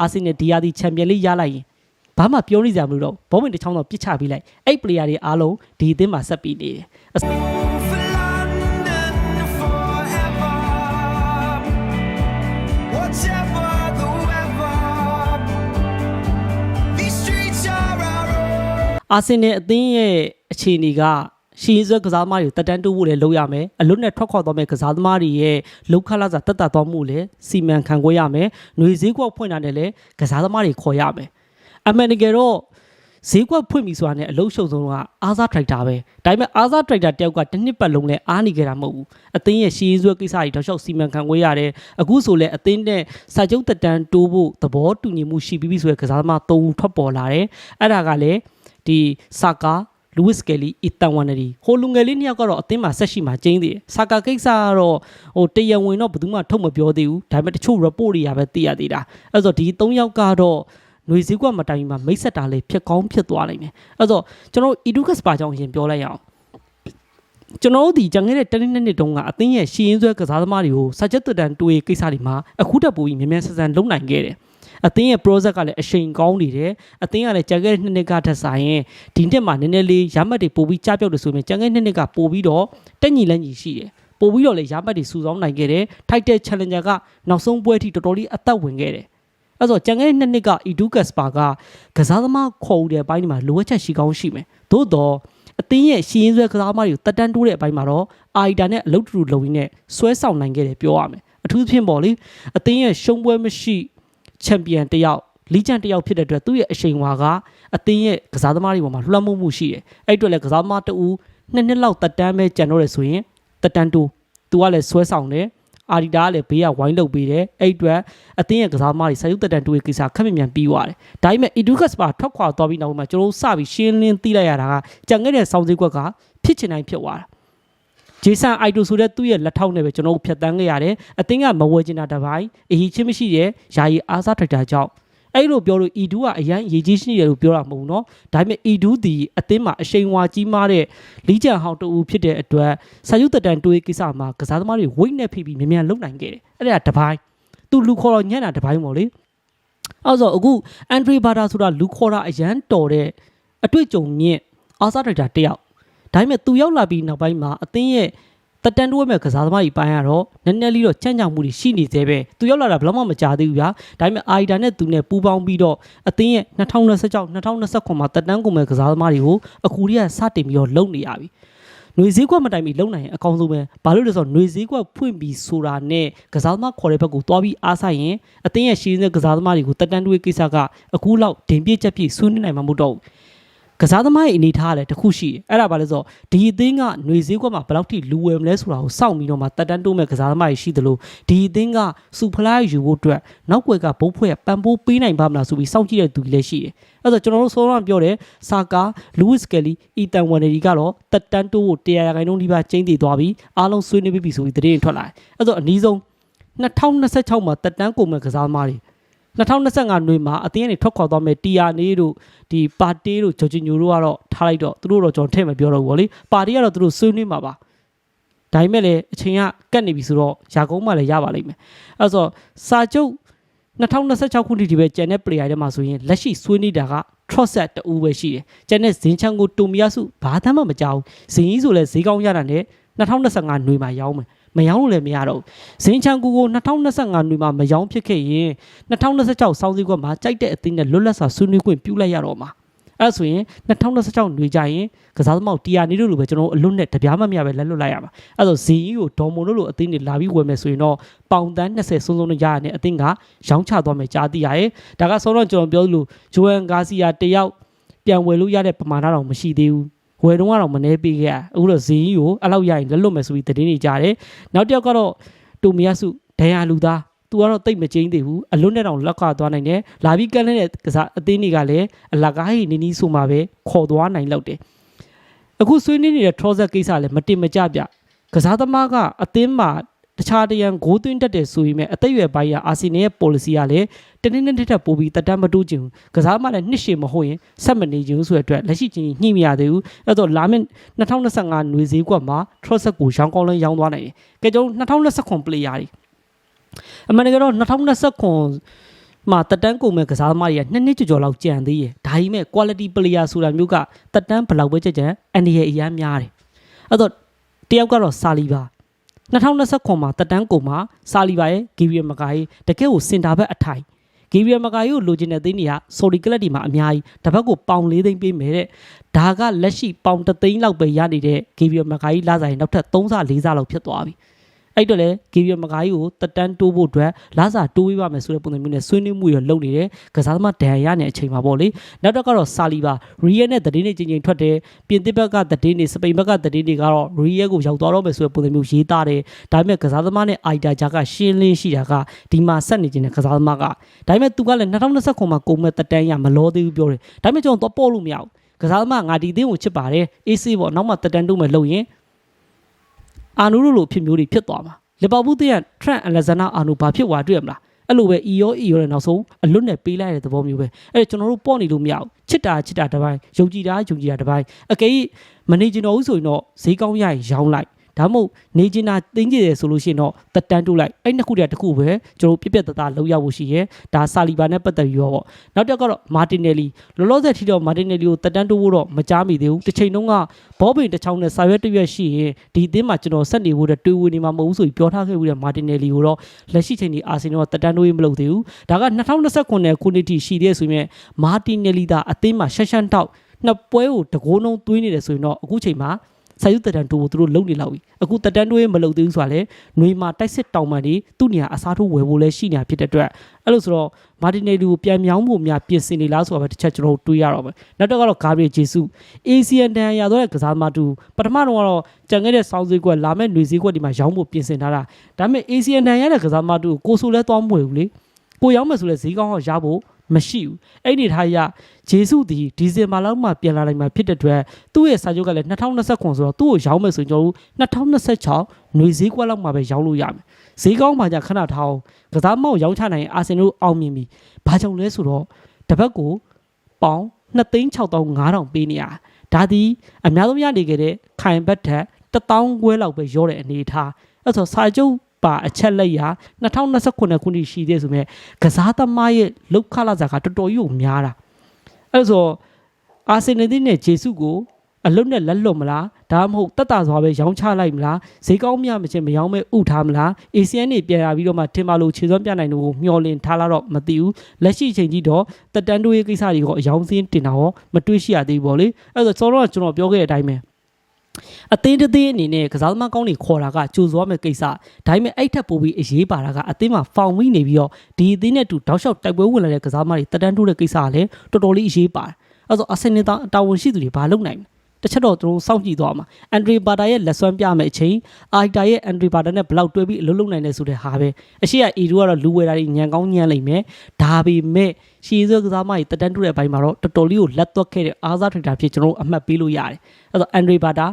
အာဆင်နယ်ဒီယာဒီချန်ပီယံလိရလိုက်ရင်ဘာမှပြောနေစရာမလိုတော့ဘောဝင်တစ်ချောင်းတော့ပြစ်ချပေးလိုက်အဲ့ player တွေအားလုံးဒီအသင်းမှာဆက်ပြီးနေတယ် For London forever. Whatever the weather, these streets are our own. အာဆင်နယ်အသင်းရဲ့အခြေအနေက ရှီရင်ဆွဲကစားသမားတွေကိုတက်တန်းတိုးဖို့လည်းလုပ်ရမယ်အလွတ်နဲ့ထွက်ခွာသွားမဲ့ကစားသမားတွေရဲ့လောက်ခလာစာတက်တာသွားမှုလည်းစီမံခန့်ခွဲရမယ်ຫນွေဈေးကွက်ဖွင့်တာနဲ့လည်းကစားသမားတွေခေါ်ရမယ်အမှန်တကယ်တော့ဈေးကွက်ဖွင့်ပြီဆိုတာနဲ့အလုံးရှုံဆုံးကအာဇာထရိုက်တာပဲဒါပေမဲ့အာဇာထရိုက်တာတယောက်ကတစ်နှစ်ပတ်လုံးလဲအားနေကြတာမဟုတ်ဘူးအသင်းရဲ့ရှီရင်ဆွဲကိစ္စတွေတောက်လျှောက်စီမံခန့်ခွဲရတယ်အခုဆိုလဲအသင်းနဲ့စာချုပ်တက်တန်းတိုးဖို့သဘောတူညီမှုရှိပြီးပြီဆိုရယ်ကစားသမား၃ဦးထွက်ပေါ်လာတယ်အဲ့ဒါကလည်းဒီဆာကာ လူဝစ်ကယ်လီအီတန်ဝန်နရီဟိုလူငယ်လေးနှစ်ယောက်ကတော့အသင်းမှာဆက်ရှိမှာကျင်းသေးတယ်ဆာကာကိစ္စကတော့ဟိုတရဝင်တော့ဘယ်သူမှထုတ်မပြောသေးဘူးဒါပေမဲ့တချို့ report တွေကပဲသိရသေးတာအဲ့ဆိုဒီ၃ယောက်ကတော့ຫນွေစည်းကွက်မတိုင်မှာမိတ်ဆက်တာလေးဖြစ်ကောင်းဖြစ်သွားနိုင်တယ်အဲ့ဆိုကျွန်တော်အီဒူကစပါကြောင့်ရင်ပြောလိုက်ရအောင်ကျွန်တော်တို့ဒီကြံခဲ့တဲ့တနည်းနှစ်နှစ်တုန်းကအသင်းရဲ့ရှီရင်ဆွဲကစားသမားတွေကိုစာချက်တက်တန်တွေးကိစ္စတွေမှာအခုတက်ပူကြီးမြန်မြန်ဆန်ဆန်လုံနိုင်ခဲ့တယ် အသင်းရဲ့ project ကလည်းအရှိန်ကောင်းနေတယ်အသင်းကလည်းကြံခဲ့တဲ့နှစ်နှစ်ကထက်ဆိုင်ရင်ဒီနှစ်မှာနည်းနည်းလေးရမှတ်တွေပို့ပြီးကြားပြောက်တယ်ဆိုရင်ကြံခဲ့တဲ့နှစ်နှစ်ကပို့ပြီးတော့တက်ညီလက်ညီရှိတယ်ပို့ပြီးတော့လည်းရမှတ်တွေစုဆောင်းနိုင်ခဲ့တယ် Title Challenger ကနောက်ဆုံးပွဲအထိတော်တော်လေးအသက်ဝင်ခဲ့တယ်အဲ့တော့ကြံခဲ့တဲ့နှစ်နှစ်က Educas Spa ကကစားသမားခေါ်ဦးတဲ့အပိုင်းဒီမှာလိုအပ်ချက်ရှိကောင်းရှိမယ်သို့တော့အသင်းရဲ့ရှီရင်ဆွဲကစားသမားတွေကိုတက်တန်းတိုးတဲ့အပိုင်းမှာတော့အာရီတာနဲ့အလုတ်တူတူလုံရင်းနဲ့ဆွဲဆောင်နိုင်ခဲ့တယ်ပြောရမယ်အထူးသဖြင့်ပေါ့လေအသင်းရဲ့ရှုံးပွဲမရှိ ချန်ပီယံတစ်ယောက်လီဂျန်တစ်ယောက်ဖြစ်တဲ့အတွက်သူ့ရဲ့အရှိန်အဝါကအသင်းရဲ့ကစားသမားတွေပေါ်မှာလွှမ်းမိုးမှုရှိတယ်အဲ့အတွက်လည်းကစားသမားတဦးနှစ်နှစ်လောက်တက်တန်းပဲကြံတော့တယ်ဆိုရင်တက်တန်းတိုးသူကလည်းဆွဲဆောင်တယ်အာဒီတာကလည်းဘေးကဝိုင်းလုပ်ပေးတယ်အဲ့အတွက်အသင်းရဲ့ကစားသမားတွေစာရုပ်တက်တန်တူရဲ့ကိစ္စခက်မြင်မြန်ပြီးသွားတယ်ဒါပေမဲ့ Educas ပါထွက်ခွာသွားပြီးနောက်မှာကျွန်တော်တို့စပြီးရှင်းလင်းသိလိုက်ရတာကကြံခဲ့တဲ့စောင်းစည်းကွက်ကဖြစ်ချင်တိုင်းဖြစ်သွားတာ ဂျေဆန်အိုက်တိုဆိုတဲ့သူ့ရဲ့လက်ထောက်နဲ့ပဲကျွန်တော်တို့ဖြတ်တန်းခဲ့ရတယ်အသင်းကမဝယ်ချင်တာတစ်ပိုင်းအဟီချင်းမရှိတဲ့ယာယီအားစားထရက်တာကြောင့်အဲ့လိုပြောလို့ E2 ကအရန်ရေးကြီးရှိတယ်လို့ပြောတာမဟုတ်ဘူးเนาะဒါပေမဲ့ E2 ဒီအသင်းမှာအရှိန်ဝါကြီးမားတဲ့လီဂျန်ဟောင်းတူဖြစ်တဲ့အတွက်ဆာယုတတန်တွေးကိစ္စမှာကစားသမားတွေဝိတ်နဲ့ဖိပြီးမြန်မြန်လုံနိုင်ခဲ့တယ်အဲ့ဒါကတစ်ပိုင်းသူလူခေါ်တော့ညံ့တာတစ်ပိုင်းပေါ့လေအဲ့ဆိုအခုအန်ဒရီဘာတာဆိုတာလူခေါ်တာအရန်တော်တဲ့အတွေ့အကြုံမြင့်အားစားထရက်တာတယောက် ဒါပေမဲ့သူရောက်လာပြီးနောက်ပိုင်းမှာအသင်းရဲ့တက်တန်တိုးမဲ့ကစားသမားကြီးပိုင်းကတော့နည်းနည်းလေးတော့ကြမ်းကြောင်မှုတွေရှိနေသေးပဲသူရောက်လာတာဘယ်တော့မှမကြသေးဘူးဗျာဒါပေမဲ့အာရီတာနဲ့သူနဲ့ပူးပေါင်းပြီးတော့အသင်းရဲ့2026 2029မှာတက်တန်းကုန်မဲ့ကစားသမားတွေကိုအခုတည်းကစတင်ပြီးတော့လုံနေရပြီຫນွေစည်းကွက်မတိုင်ပြီးလုံနိုင်ရင်အကောင်းဆုံးပဲဘာလို့လဲဆိုတော့ຫນွေစည်းကွက်ဖွင့်ပြီးဆိုတာနဲ့ကစားသမားခေါ်တဲ့ဘက်ကိုတွားပြီးအားဆိုင်ရင်အသင်းရဲ့ရှင်းတဲ့ကစားသမားတွေကိုတက်တန်းတွေးကိစ္စကအခုလောက်ဒင်ပြည့်ချက်ပြည့်ဆွေးနွေးနိုင်မှာမဟုတ်တော့ဘူး ကစားသမားရဲ့အနေထားကလည်းတစ်ခုရှိတယ်အဲ့ဒါဘာလဲဆိုတော့ဒီအသင်းကຫນွေစည်းကွက်မှာဘယ်လောက်ထိလူဝယ်မလဲဆိုတာကိုစောင့်ပြီးတော့မှတက်တန်းတိုးမဲ့ကစားသမားတွေရှိသလိုဒီအသင်းကစူဖလားယူဖို့အတွက်နောက်ွယ်ကဘုံဖွဲ့ပန်ပိုးပေးနိုင်ပါမလားဆိုပြီးစောင့်ကြည့်တဲ့သူတွေလည်းရှိတယ်အဲ့တော့ကျွန်တော်တို့စောစောပြောတယ်ဆာကာလူးဝစ်ကယ်လီအီတန်ဝန်နရီကတော့တက်တန်းတိုးဖို့တရားခိုင်နှုန်းဒီပါကျင်းတည်သွားပြီးအားလုံးဆွေးနွေးပြီးပြီဆိုပြီးသတင်းထွက်လာတယ်အဲ့တော့အနည်းဆုံး2026မှာတက်တန်းကုန်မဲ့ကစားသမားတွေ 2025နွေမှာအသင်းကနေထွက်ခွာသွားမဲ့တီယာနေတို့ဒီပါတီတို့ဂျော်ဂျီညိုတို့ကတော့ထားလိုက်တော့သူတို့တော့ကျွန်တော်ထည့်မပြောတော့ဘူးဗောလေပါတီကတော့သူတို့ဆွေးနွေးမှာပါဒါပေမဲ့လည်းအချိန်ကကတ်နေပြီဆိုတော့ယာကုန်းမှလည်းရပါလိမ့်မယ်အဲ့ဆိုစာချုပ်2026ခုနှစ်ဒီပဲကျန်တဲ့ player တွေမှာဆိုရင်လက်ရှိဆွေးနွေးတာက Trosset တူပဲရှိတယ်ကျန်တဲ့ဇင်းချန်ကိုတိုမီယာစုဘာသမ်းမှမကြောက်ဇင်းကြီးဆိုလဲဈေးကောင်းရတာနဲ့2025နွေမှာရောင်းမယ် မရောင်းလို့လည်းမရတော့ဘူးဇင်းချန်ကူကို2025နွေမှာမရောင်းဖြစ်ခဲ့ရင်2026စောင်းစည်းကွက်မှာကြိုက်တဲ့အသင်းနဲ့လွတ်လပ်စွာဆွေးနွေးခွင့်ပြုလိုက်ရတော့မှာအဲ့ဒါဆိုရင်2026နွေကြရင်ကစားသမားတီယာနေတို့လိုပဲကျွန်တော်တို့အလွတ်နဲ့တပြားမှမရပဲလက်လွတ်လိုက်ရမှာအဲ့တော့ဇီကြီးကိုဒေါ်မွန်တို့လိုအသင်းတွေလာပြီးဝယ်မယ်ဆိုရင်တော့ပေါင်တန်း20စုံစုံနဲ့ရရတဲ့အသင်းကရောင်းချသွားမယ်ကြားသိရရဲ့ဒါကဆောတော့ကျွန်တော်ပြောလို့ဂျိုအန်ဂါစီယာတယောက်ပြန်ဝယ်လို့ရတဲ့ပမာဏတော့မရှိသေးဘူး ဝယ်တော့ကတော့မနှဲပေးခဲ့ရအခုတော့ဇီကြီးကိုအဲ့လောက်ရရင်လက်လွတ်မယ်ဆိုပြီးသတင်းတွေကြားတယ်နောက်တစ်ယောက်ကတော့တိုမီယာစုဒန်ယာလူသားသူကတော့တိတ်မကျင်းသေးဘူးအလွတ်နဲ့တောင်လက်ခွာသွားနိုင်တယ်လာပြီးကန်းတဲ့ကစားအသင်းတွေကလည်းအလကားဟိနီနီဆိုမှပဲခေါ်သွားနိုင်လောက်တယ်အခုဆွေးနွေးနေတဲ့ trouser ကိစ္စလည်းမတင်မကြပြကစားသမားကအသင်းမှာ တခြားတရန်ဂိုးသွင်းတတ်တယ်ဆိုရင်မဲ့အသက်အရွယ်ပိုင်းကအာဆီနယ်ရဲ့ policy ကလည်းတနည်းနည်းထက်ပိုပြီးတက်တမ်းမတိုးချင်ဘူးကစားမှလည်းနှစ်ရှည်မဟုတ်ရင်ဆက်မနေချင်ဘူးဆိုတဲ့အတွက်လက်ရှိချင်းညှိမရသေးဘူးအဲ့တော့လာမယ့်2025နွေဈေးကွက်မှာ trouser ကိုရောင်းကောင်းလဲရောင်းသွားနိုင်တယ်ကဲကျွန်တော်2029 player တွေအမှန်တကယ်တော့2029မှာတက်တန်းကုန်မဲ့ကစားသမားတွေကနှစ်နှစ်ကျော်ကျော်လောက်ကြံသေးရဲ့ဒါပေမဲ့ quality player ဆိုတာမျိုးကတက်တန်းဘယ်လောက်ပဲကြကြံအန်ဒီရဲ့အရန်များတယ်အဲ့တော့တယောက်ကတော့စာလီပါ 2029မှာတက်တန်းကုန်မှာစာလီပါရဲ့ဂီဗီယမကာကြီးတကယ်ကိုစင်တာဘက်အထိုင်ဂီဗီယမကာကြီးကိုလိုချင်တဲ့သိန်းတွေကဆော်ဒီကလပ်ဒီမှာအများကြီးတစ်ဘက်ကိုပေါင်၄သိန်းပေးမယ်တဲ့ဒါကလက်ရှိပေါင်3သိန်းလောက်ပဲရနေတဲ့ဂီဗီယမကာကြီးလာစားရင်နောက်ထပ်3ဆ4ဆလောက်ဖြစ်သွားပြီ အဲ့တော့လေဂီဗီယမကာကြီးကိုတက်တန်းတိုးဖို့အတွက်လာစာတိုးပေးပါမယ်ဆိုတဲ့ပုံစံမျိုးနဲ့ဆွေးနွေးမှုရလုပ်နေတယ်ကစားသမားဒဏ်ရာရနေတဲ့အချိန်မှာပေါ့လေနောက်တော့ကတော့ဆာလီဘာရီယယ်နဲ့တည်င်းနေချင်းချင်းထွက်တယ်ပြင်သစ်ဘက်ကတည်င်းနေစပိန်ဘက်ကတည်င်းနေကတော့ရီယယ်ကိုရောက်သွားတော့မယ်ဆိုတဲ့ပုံစံမျိုးရေးသားတယ်ဒါပေမဲ့ကစားသမားနဲ့အိုက်တာဂျာကရှင်းလင်းရှိတာကဒီမှာဆက်နေခြင်းတဲ့ကစားသမားကဒါပေမဲ့သူကလည်း2029မှာကုန်မဲ့တက်တန်းရမလောသေးဘူးပြောတယ်ဒါပေမဲ့ကျွန်တော်တော့ပေါ့လို့မရဘူးကစားသမားငါဒီအသင်းကိုချစ်ပါတယ်အေးဆေးပေါ့နောက်မှတက်တန်းတိုးမယ်လို့ရင် အာနူတို့လိုဖြစ်မျိုးတွေဖြစ်သွားမှာလီဗာပူးတဲ့ထရန့်အလက်ဇာနာအာနူဘာဖြစ်သွားတွေ့ရမလားအဲ့လိုပဲအီယောအီယောနဲ့နောက်ဆုံးအလွတ်နဲ့ပေးလိုက်တဲ့သဘောမျိုးပဲအဲ့ဒါကျွန်တော်တို့ပေါ့နေလို့မရဘူးချစ်တာချစ်တာတစ်ပိုင်းယုံကြည်တာယုံကြည်တာတစ်ပိုင်းအကယ်၍မနေကျင်တော့ဘူးဆိုရင်တော့ဈေးကောင်းရရင်ရောင်းလိုက် ဒါမှမဟုတ်နေကျင်တာတင်းကျင်တယ်ဆိုလို့ရှိရင်တော့တက်တန်းတိုးလိုက်အဲ့နှစ်ခုတည်းတစ်ခုပဲကျွန်တော်တို့ပြက်ပြက်သားသားလောက်ရဖို့ရှိရဲဒါဆာလီဘာနဲ့ပတ်သက်ပြီးတော့ပေါ့နောက်တစ်ခါကတော့မာတင်နယ်လီလောလောဆယ်ထိတော့မာတင်နယ်လီကိုတက်တန်းတိုးဖို့တော့မကြားမိသေးဘူးတစ်ချိန်လုံးကဘောပင်တစ်ချောင်းနဲ့စာရွက်တစ်ရွက်ရှိရင်ဒီအသင်းမှာကျွန်တော်ဆက်နေဖို့တဲ့တွေးဝင်နေမှာမဟုတ်ဘူးဆိုပြီးပြောထားခဲ့ပြီးတဲ့မာတင်နယ်လီကိုတော့လက်ရှိချိန်ဒီအာဆင်နယ်ကတက်တန်းတိုးရေးမလုပ်သေးဘူးဒါက2029ခုနှစ်ထိရှိသေးတယ်ဆိုရင်မာတင်နယ်လီသာအသင်းမှာရှက်ရှန်တောက်နှစ်ပွဲကိုတကိုးလုံးသွင်းနေတယ်ဆိုရင်တော့အခုချိန်မှာ ဆာယူတက်တန်တိုးကိုသူတို့လုံနေလောက်ပြီအခုတက်တန်တိုးရေးမလုပ်သေးဘူးဆိုတာလေຫນွေမှာတိုက်စစ်တောင်မှန်ဒီသူ့နေရာအစားထိုးဝယ်ဖို့လဲရှိနေတာဖြစ်တဲ့အတွက်အဲ့လိုဆိုတော့မာတင်နယ်လီကိုပြန်မြောင်းဖို့များပြင်ဆင်နေလားဆိုတာပဲတစ်ချက်ကျွန်တော်တို့တွေးရတော့ပဲနောက်တော့ကတော့ဂါဘရီဂျေဆု ASEAN တန်ရတော့တဲ့ကစားသမားတူပထမတော့ကတော့ကြံခဲ့တဲ့စောင်းစည်းကွက်လာမဲ့ຫນွေစည်းကွက်ဒီမှာရောင်းဖို့ပြင်ဆင်ထားတာဒါပေမဲ့ ASEAN တန်ရတဲ့ကစားသမားတူကိုဆိုလဲသွားမွေဘူးလေကိုရောင်းမယ်ဆိုလဲဈေးကောင်းအောင်ရဖို့ မရှိဘူးအဲ့ဒီထားရဂျေဆုဒီဒီဇင်ဘာလောက်မှပြန်လာနိုင်မှာဖြစ်တဲ့အတွက်သူ့ရဲ့စာချုပ်ကလည်း2029ဆိုတော့သူ့ကိုရောင်းမယ်ဆိုရင်ကျွန်တော်တို့2026ຫນွေဈေးကွက်လောက်မှပဲရောင်းလို့ရမယ်ဈေးကောင်းမှじゃခဏထားအောင်ကစားမောက်ရောင်းချနိုင်ရင်အာဆင်နယ်အောင်မြင်ပြီဘာကြောင့်လဲဆိုတော့တစ်ပတ်ကိုပေါင်2,6500ပေးနေရဒါဒီအများဆုံးရနေခဲ့တဲ့ခိုင်ဘတ်ထက်1000ခွဲလောက်ပဲရောတဲ့အနေထားအဲ့ဆိုစာချုပ် ပါအချက်လက်ရ2029ခုနှစ်ရှိသေးဆိုမြဲကစားသမားရဲ့လောက်ခလာစားကတော်တော်ကြီးကိုများတာအဲ့ဆိုအာဆင်နယ်နဲ့ဂျေဆုကိုအလုံးနဲ့လက်လွတ်မလားဒါမှမဟုတ်တက်တာစွာပဲရောင်းချလိုက်မလားဈေးကောင်းမြမချင်းမရောင်းမဲဥထားမလား ACN နေပြန်လာပြီးတော့မှထင်ပါလို့ခြေစွမ်းပြနိုင်လို့မျောလင်ထားလာတော့မသိဘူးလက်ရှိချိန်ကြီးတော့တက်တန်းတိုးရေးကိစ္စတွေကအယောင်းစင်းတင်တာရောမတွေးရှိရသေးဘူးပေါ့လေအဲ့ဒါဆိုတော့ကျွန်တော်ပြောခဲ့တဲ့အတိုင်းပဲ အသင်းတစ်သင်းအနေနဲ့ကစားသမားကောင်းတွေခေါ်တာကကြိုးစွာမဲ့ကိစ္စဒါပေမဲ့အဲ့ထက်ပိုပြီးအရေးပါတာကအသင်းမှာဖောင်မိနေပြီးတော့ဒီအသင်းနဲ့တူတောက်လျှောက်တိုက်ပွဲဝင်လာတဲ့ကစားသမားတွေတက်တန်းတိုးတဲ့ကိစ္စကလည်းတော်တော်လေးအရေးပါတယ်အဲ့ဆိုအဆင်နေတာတာဝန်ရှိသူတွေဘာလုပ်နိုင်လဲတစ်ချက်တော့သူတို့စောင့်ကြည့်သွားမှာအန်ဒရီဘာတာရဲ့လက်စွမ်းပြမယ်အချိန်အိုက်တာရဲ့အန်ဒရီဘာတာနဲ့ဘလောက်တွဲပြီးအလုပ်လုပ်နိုင်လဲဆိုတဲ့ဟာပဲအရှိကအီရူကတော့လူဝယ်တာတွေညံကောင်းညံလိမ့်မယ်ဒါပေမဲ့ရှီဇောကစားမကြီးတက်တန်းတူတဲ့အပိုင်းမှာတော့တော်တော်လေးကိုလက်သွက်ခဲ့တဲ့အားစားထရိတာဖြစ်ကျွန်တော်တို့အမှတ်ပေးလို့ရတယ်အဲ့တော့အန်ဒရီဘာတာ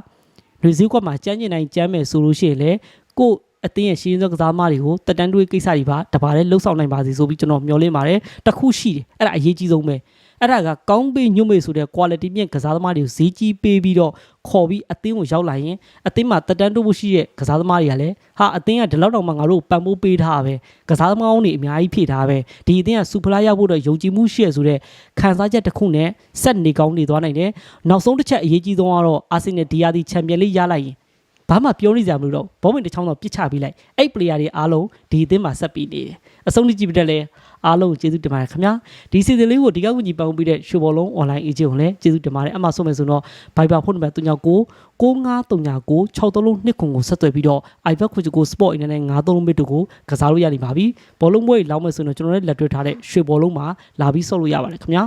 လူစည်းကွက်မှာကျန်းကျင်နိုင်ကျန်းမယ်ဆိုလို့ရှိရင်လေကိုအတင်းရဲ့ရှင်းစောကစားမတွေကိုတက်တန်းတွေးကိစ္စတွေပါတပါးလဲလှုပ်ဆောင်နိုင်ပါစေဆိုပြီးကျွန်တော်မျှော်လင့်ပါတယ်တခုရှိတယ်အဲ့ဒါအရေးကြီးဆုံးပဲ အဲ့ဒါကကောင်းပေးညွတ်မေဆိုတဲ့ quality မြင့်ကစားသမားတွေကိုဈေးကြီးပေးပြီးတော့ခေါ်ပြီးအသင်းကိုရောက်လာရင်အသင်းမှာတက်တန်းတိုးဖို့ရှိတဲ့ကစားသမားတွေကလည်းဟာအသင်းကဒီလောက်တော့မှငါတို့ပံ့ပိုးပေးထားပဲကစားသမားတွေအများကြီးဖြည့်ထားပဲဒီအသင်းကစူပလာရောက်ဖို့တော့ယုံကြည်မှုရှိရဆိုတဲ့ခံစားချက်တစ်ခုနဲ့ဆက်နေကောင်းနေသွားနိုင်တယ်နောက်ဆုံးတစ်ချက်အရေးကြီးဆုံးကတော့အာဆင်နယ်ဒီယာဒီချန်ပီယံလိရလိုက်ရင် ဘာမှပြောနေကြမလို့တော့ဘောမင်တစ်ချောင်းတော့ပြစ်ချပေးလိုက်အဲ့ player တွေအားလုံးဒီအသင်းမှာဆက်ပြီးနေတယ်အဆုံးထိကြည့်ပြတဲ့လဲအားလုံးကိုကျေးဇူးတင်ပါတယ်ခင်ဗျာဒီစီစဉ်လေးကိုဒီကောက်ကူညီပံ့ပိုးပေးတဲ့ရွှေဘော်လုံး online agent ကိုလည်းကျေးဇူးတင်ပါတယ်အမှဆုံးမယ်ဆိုတော့ Viber ဖုန်းနံပါတ်39 9539 63နှစ်ခွန်ကိုဆက်သွယ်ပြီးတော့ iPad ခွင့်ကို Sport Internet 93ဘစ်တို့ကိုကစားလို့ရနေပါပြီဘောလုံးပွဲလောက်မယ်ဆိုတော့ကျွန်တော်တို့လက်တွေ့ထားတဲ့ရွှေဘော်လုံးမှာလာပြီးဆော့လို့ရပါတယ်ခင်ဗျာ